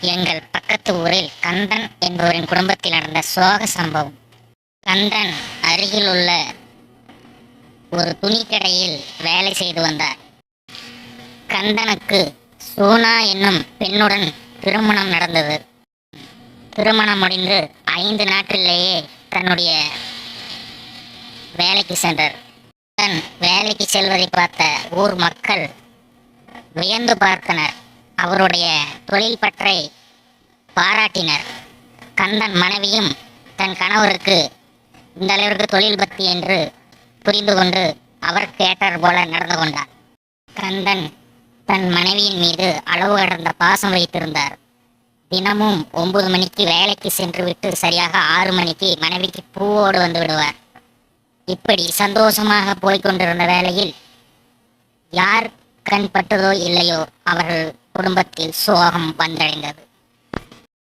எங்கள் பக்கத்து ஊரில் கந்தன் என்பவரின் குடும்பத்தில் நடந்த சோக சம்பவம். கந்தன் அருகில் உள்ள ஒரு துணிக்கடையில் வேலை செய்து வந்தார். கந்தனுக்கு சோனா என்னும் பெண்ணுடன் திருமணம் நடந்தது. திருமணம் முடிந்து ஐந்து நாட்களிலேயே தன்னுடைய வேலைக்கு சென்றார். தன் வேலைக்கு செல்வதை பார்த்த ஊர் மக்கள் வியந்து பார்த்தனர். அவருடைய தொழில் பற்றை பாராட்டினர். கந்தன் மனைவியும் தன் கணவருக்கு இந்த அளவிற்கு தொழில் பக்தி என்று புரிந்து கொண்டு அவருக்கு ஏற்றார் போல நடந்து கொண்டார். கந்தன் தன் மனைவியின் மீது அளவு கடந்த பாசம் வைத்திருந்தார். தினமும் ஒன்பது மணிக்கு வேலைக்கு சென்று விட்டு சரியாக ஆறு மணிக்கு மனைவிக்கு பூவோடு வந்து விடுவார். இப்படி சந்தோஷமாக போய்க்கொண்டிருந்த வேளையில் யார் கண்பட்டதோ இல்லையோ அவர்கள் குடும்பத்தில் சோகம் வந்தடைந்தது.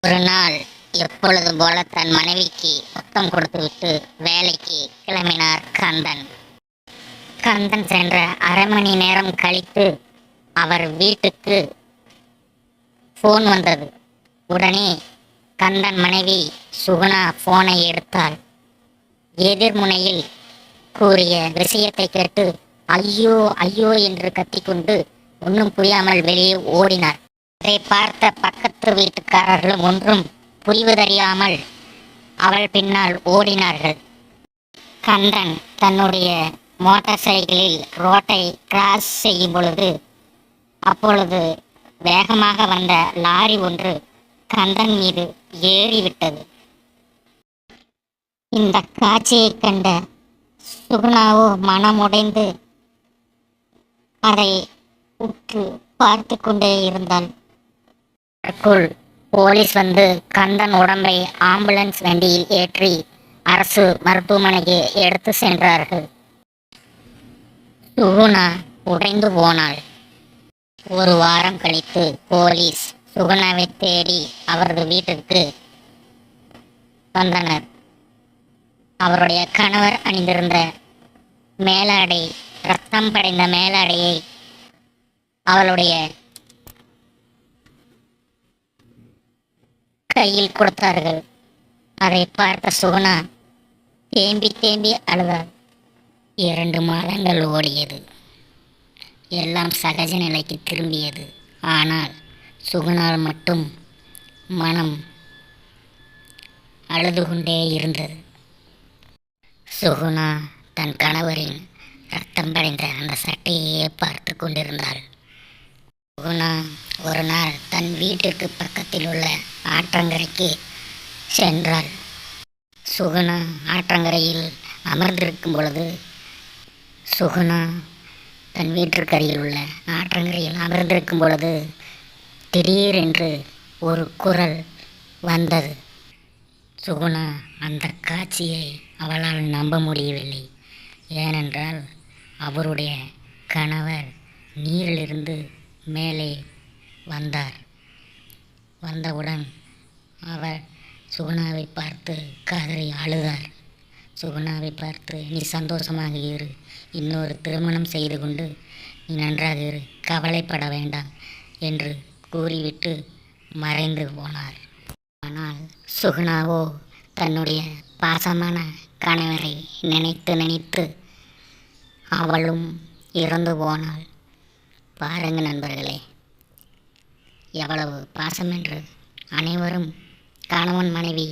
ஒரு நாள் எப்பொழுது போல தன் மனைவிக்கு முத்தம் கொடுத்துவிட்டு வேலைக்கு கிளம்பினார் கந்தன். கந்தன் சென்ற அரை மணி நேரம் கழித்து அவர் வீட்டுக்கு ஃபோன் வந்தது. உடனே கந்தன் மனைவி சுகுணா ஃபோனை எடுத்தாள். எதிர்முனையில் கூறிய விஷயத்தை கேட்டு ஐயோ ஐயோ என்று கத்திக்கொண்டு ஒன்றும் புரியாமல் வெளியே ஓடினார். அதை பார்த்த பக்கத்து வீட்டுக்காரர்களும் ஒன்றும் புரிவதறியாமல் அவள் பின்னால் ஓடினார்கள். கந்தன் தன்னுடைய மோட்டார் சைக்கிளில் ரோட்டை கிராஸ் செய்யும் பொழுது அப்பொழுது வேகமாக வந்த லாரி ஒன்று கந்தன் மீது ஏறிவிட்டது. இந்த காட்சியைக் கண்ட சுகுணாவோ மனமுடைந்து அதை உற்று பார்த்து கொண்டே இருந்தான். அதற்குள் போலீஸ் வந்து கந்தன் உடம்பை ஆம்புலன்ஸ் வண்டியில் ஏற்றி அரசு மருத்துவமனைக்கு எடுத்து சென்றார்கள். சுகுணா உடைந்து போனாள். ஒரு வாரம் கழித்து போலீஸ் சுகுணாவை தேடி அவரது வீட்டிற்கு வந்தனர். அவருடைய கணவர் அணிந்திருந்த மேலாடை ரத்தம் படைந்த மேலாடையை அவளுடைய கையில் கொடுத்தார்கள். அதை பார்த்த சுகுணா தேம்பி தேம்பி அழுதாள். இரண்டு மாதங்கள் ஓடியது. எல்லாம் சகஜ நிலைக்கு திரும்பியது. ஆனால் சுகுணால் மட்டும் மனம் அழுது கொண்டே இருந்தது. சுகுணா தன் கணவரின் ரத்தம் படைந்த அந்த சட்டையே பார்த்து கொண்டிருந்தாள். சுகுணா ஒரு நாள் தன் வீட்டிற்கு பக்கத்தில் உள்ள ஆற்றங்கரைக்கு சென்றாள். சுகுணா ஆற்றங்கரையில் அமர்ந்திருக்கும் பொழுது சுகுணா தன் வீட்டிற்கு அருகில் உள்ள ஆற்றங்கரையில் அமர்ந்திருக்கும் பொழுது திடீரென்று ஒரு குரல் வந்தது. சுகுணா அந்த காட்சியை அவளால் நம்ப முடியவில்லை. ஏனென்றால் அவருடைய கணவர் நீரிலிருந்து மேலே வந்தார். வந்தவுடன் அவர் சுகுணாவை பார்த்து கதறி அழுதார். சுகுணாவை பார்த்து நீ சந்தோஷமாக இரு. இன்னொரு திருமணம் செய்து கொண்டு நீ நன்றாக இரு. கவலைப்பட வேண்டாம் என்று கூறிவிட்டு மறைந்து போனார். ஆனால் சுகுணாவோ தன்னுடைய பாசமான கணவரை நினைத்து நினைத்து அவளும் இறந்து போனாள். பாருங்க நண்பர்களே எவ்வளவு பாசம் என்று அனைவரும் கணவன் மனைவி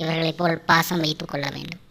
இவர்களைப் போல் பாசம் வைத்து கொள்ள வேண்டும்.